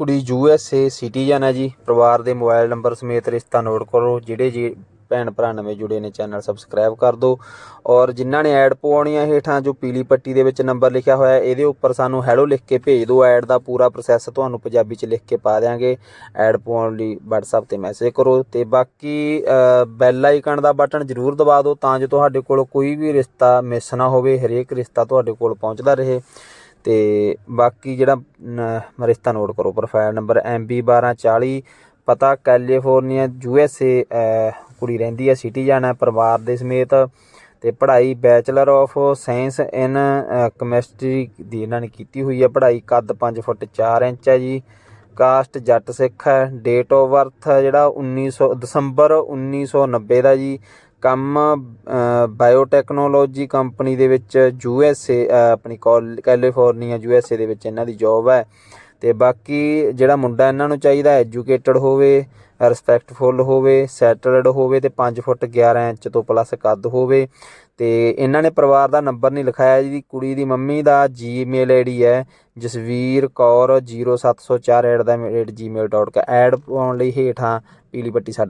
ਕੁੜੀ you S A citizen ਹੈ ਜੀ। ਪਰਿਵਾਰ ਦੇ ਮੋਬਾਈਲ ਨੰਬਰ ਸਮੇਤ ਰਿਸ਼ਤਾ ਨੋਟ ਕਰੋ। ਜਿਹੜੇ ਜੀ ਭੈਣ ਭਰਾ ਨਵੇਂ ਜੁੜੇ ਨੇ, ਚੈਨਲ ਸਬਸਕ੍ਰਾਈਬ ਕਰ ਦਿਓ। ਔਰ ਜਿਨ੍ਹਾਂ ਨੇ ਐਡ ਪਵਾਉਣੀ ਹੈ ਹੇਠਾਂ ਜੋ ਪੀਲੀ ਪੱਟੀ ਦੇ ਵਿੱਚ ਨੰਬਰ ਲਿਖਿਆ ਹੋਇਆ ਇਹਦੇ ਉੱਪਰ ਸਾਨੂੰ ਹੈਲੋ ਲਿਖ ਕੇ ਭੇਜ ਦਿਓ। ਐਡ ਦਾ ਪੂਰਾ ਪ੍ਰੋਸੈਸ ਤੁਹਾਨੂੰ ਪੰਜਾਬੀ 'ਚ ਲਿਖ ਕੇ ਪਾ ਦਿਆਂਗੇ। ਐਡ ਪਵਾਉਣ ਲਈ WhatsApp ਤੇ ਮੈਸੇਜ ਕਰੋ। ਤੇ ਬਾਕੀ ਬੈਲ ਆਈਕਨ ਦਾ ਬਟਨ ਜ਼ਰੂਰ ਦਬਾ ਦਿਓ ਤਾਂ ਜੋ ਤੁਹਾਡੇ ਕੋਲ ਕੋਈ ਵੀ ਰਿਸ਼ਤਾ ਮਿਸ ਨਾ ਹੋਵੇ। ਹਰੇਕ ਰਿਸ਼ਤਾ ਤੁਹਾਡੇ ਕੋਲ ਪਹੁੰਚਦਾ ਰਹੇ। ਤੇ ਬਾਕੀ ਜਿਹੜਾ ਰਿਸ਼ਤਾ ਨੋਟ ਕਰੋ ਪ੍ਰੋਫਾਈਲ ਨੰਬਰ MB1240 ਪਤਾ ਕੈਲੀਫੋਰਨੀਆ ਯੂ ਐਸ ਏ ਕੁੜੀ ਰਹਿੰਦੀ ਹੈ ਸਿਟੀਜ਼ਨ ਹੈ ਪਰਿਵਾਰ ਦੇ ਸਮੇਤ ਤੇ ਪੜ੍ਹਾਈ bachelor of science in chemistry ਦੀ ਇਹਨਾਂ ਨੇ ਕੀਤੀ ਹੋਈ ਹੈ ਪੜ੍ਹਾਈ, ਕੱਦ 5 ਫੁੱਟ 4 ਇੰਚ ਹੈ ਜੀ ਕਾਸਟ ਜੱਟ ਸਿੱਖ ਹੈ ਡੇਟ ਆਫ ਬਰਥ ਜਿਹੜਾ 1900 ਦਸੰਬਰ 1990 ਦਾ ਜੀ ਕੰਮ ਬਾਇਓਟੈਕਨੋਲੋਜੀ ਕੰਪਨੀ ਦੇ ਵਿੱਚ ਯੂ ਐਸ ਏ ਆਪਣੀ ਕੈਲ- ਕੈਲੀਫੋਰਨੀਆ ਯੂ ਐਸ ਏ ਦੇ ਵਿੱਚ ਇਹਨਾਂ ਦੀ ਜੌਬ ਹੈ। ਤੇ ਬਾਕੀ ਜਿਹੜਾ ਮੁੰਡਾ ਇਹਨਾਂ ਨੂੰ ਚਾਹੀਦਾ ਐਜੂਕੇਟਡ ਹੋਵੇ ਰਿਸਪੈਕਟਫੁਲ ਹੋਵੇ ਸੈਟਲਡ ਹੋਵੇ ਤੇ 5 ਫੁੱਟ 11 ਇੰਚ ਤੋਂ ਪਲੱਸ ਕੱਦ ਹੋਵੇ। ਤੇ ਇਹਨਾਂ ਨੇ ਪਰਿਵਾਰ ਦਾ ਨੰਬਰ ਨਹੀਂ ਲਿਖਾਇਆ ਜੀ, ਕੁੜੀ ਦੀ ਮੰਮੀ ਦਾ ਜੀਮੇਲ ਆਈਡੀ ਹੈ, ਜਸਵੀਰ ਕੌਰ 0704@gmail.com ਐਡ ਪਾਉਣ ਲਈ ਹੇਠਾਂ ਪੀਲੀ ਪੱਟੀ ਸਾਡਾ